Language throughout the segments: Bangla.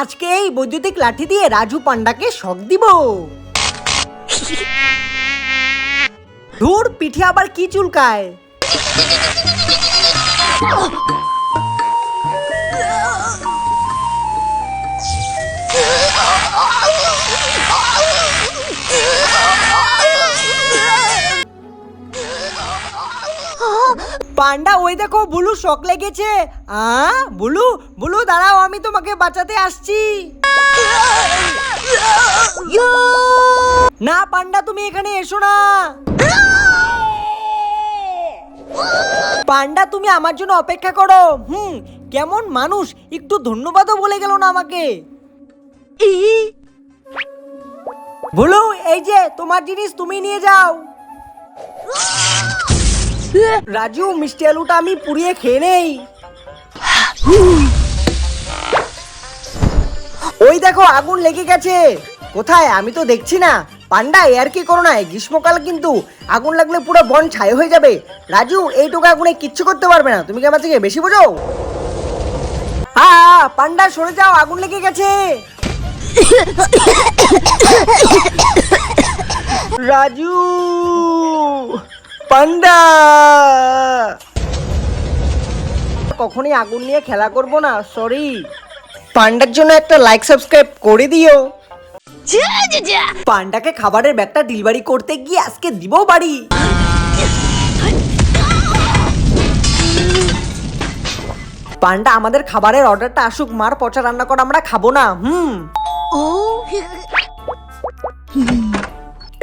আজকে এই বৈদ্যুতিক লাঠি দিয়ে রাজু পান্ডাকে শক দিব। ধুর পিঠে আবার কি চুলকায়? পান্ডা, ওই দেখো বুলু শক লেগেছে। আ? বুলু বুলু, দাঁড়াও, আমি তোমাকে বাঁচাতে আসছি। না, পান্ডা, তুমি এখানে এসো না। পান্ডা, তুমি আমার জন্য অপেক্ষা করো। হুম, কেমন মানুষ, একটু ধন্যবাদও বলে গেল না আমাকে। বুলু, এই যে, তোমার জিনিস তুমি নিয়ে যাও। রাজু, মিষ্টি আলুটা আমি পুড়িয়ে খেয়ে নেই। ওই দেখো, আগুন লেগে গেছে। কোথায়? আমি তো দেখছি না। পান্ডা এর কি করো না? গ্রীষ্মকাল কিন্তু আগুন লাগলে পুরো বন ছাই হয়ে যাবে। রাজু, এইটুকু আগুনে কিচ্ছু করতে পারবে না। তুমি কি আমার থেকে বেশি বোঝো? আ, পান্ডা, সরে যাও, আগুন লেগে গেছে। রাজু! পান্ডা! কখনই আগুন নিয়ে খেলা করব না সরি পান্ডার জন্য একটা লাইক সাবস্ক্রাইব করে দিও। পান্ডাকে খাবারের ব্যাগটা ডেলিভারি করতে গিয়ে আজকে দিব বাড়ি। পান্ডা আমাদের খাবারের অর্ডারটা আসুক মার পচা রান্না করা আমরা খাব না হুম।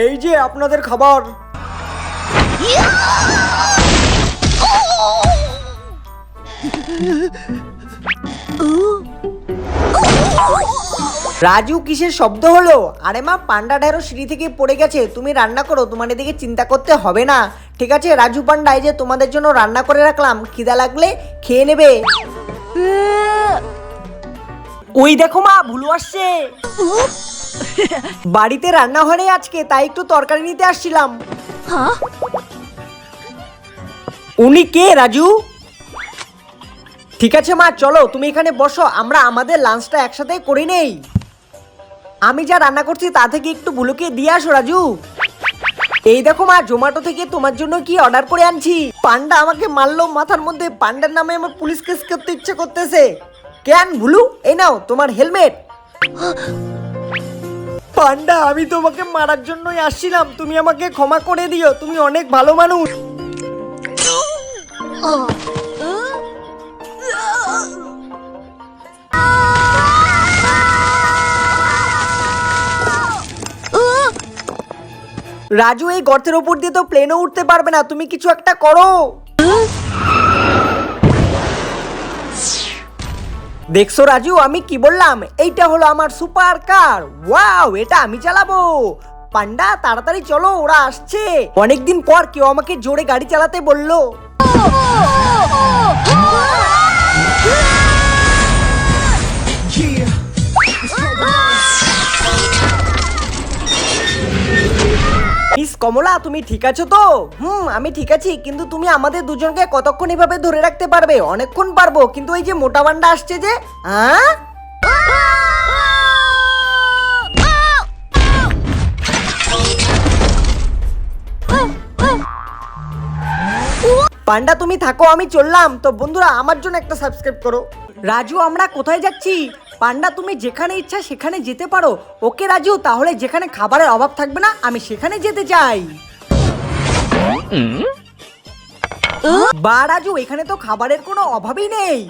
এই যে আপনাদের খাবার। রাজু, কিসের শব্দ হলো? আরে মা, পান্ডা ঢেরো সিঁড়ি থেকে পড়ে গেছে। তুমি রান্না করো, তোমার এদিকে চিন্তা করতে হবে না। ঠিক আছে, রাজু পান্ডা, এই যে তোমাদের জন্য রান্না করে রাখলাম, খিদা লাগলে খেয়ে নেবে। ওই দেখো মা, ভুলু আসছে। বাড়িতে রান্না হয়নি আজকে, তাই একটু তরকারি নিতে আসছিলাম। উনি কে, রাজু? ঠিক আছে মা, চলো, তুমি এখানে বসো, আমরা আমাদের লাঞ্চটা একসাথে করে নেই। আমি যা রান্না করছি তা থেকে একটু বুলুকে দিয়ে আসো, রাজু। এই দেখো মা, জোম্যাটো থেকে তোমার জন্য কি অর্ডার করে আনছি? পান্ডা আমাকে মারলো, মাথার মধ্যে পান্ডার নামে আমার পুলিশ কেস করতে ইচ্ছে করতেছে। কেন ভুলু এই নাও, তোমার হেলমেট। পান্ডা, আমি তোমাকে মারার জন্যই আসছিলাম, তুমি আমাকে ক্ষমা করে দিও, তুমি অনেক ভালো মানুষ। রাজু, এই গর্তের ওপর দিয়ে তো প্লেনও উঠতে পারবে না। তুমি কিছু একটা করো। দেখছ রাজু, আমি কি বললাম? এইটা হলো আমার সুপার কার ওয়াও এটা আমি চালাবো। পান্ডা, তাড়াতাড়ি চলো, ওরা আসছে। অনেকদিন পর কেউ আমাকে জোরে গাড়ি চালাতে বলল। কমলা তুমি ঠিক আছো তো? হুম, আমি ঠিক আছি, কিন্তু তুমি আমাদের দুজনকে কতক্ষণ এভাবে ধরে রাখতে পারবে? অনেকক্ষণ পারব, কিন্তু এই যে মোটা বান্ডা আসছে যে হ্যাঁ পান্ডা, তুমি থাকো, আমি চললাম। তো বন্ধুরা, আমার জন্য একটা সাবস্ক্রাইব করো। রাজু, আমরা কোথায় যাচ্ছি? পান্ডা, তুমি যেখানে ইচ্ছা সেখানে যেতে পারো। ওকে, রাজু, তাহলে যেখানে খাবারের অভাব থাকবে না, আমি সেখানে যেতে চাই। বা, রাজু, এখানে তো খাবারের কোনো অভাবই নেই।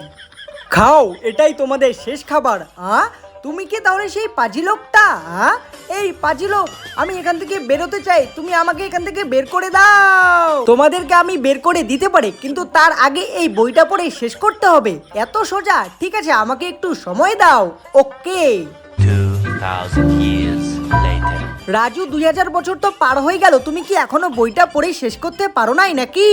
খাও, এটাই তোমাদের শেষ খাবার, আ? তুমি কি তাহলে সেই পাজি লোকটা? এই পাজি লোক আমি এখান থেকে বেরোতে চাই তুমি আমাকে এখান থেকে বের করে দাও। তোমাদেরকে আমি বের করে দিতে পারি কিন্তু তার আগে এই বইটা পড়ে শেষ করতে হবে। এত সোজা ঠিক আছে আমাকে একটু সময় দাও ওকে। 2,000 years later. রাজু দুই হাজার বছর তো পার হয়ে গেল তুমি কি এখনও বইটা পড়ে শেষ করতে পারো নাই নাকি?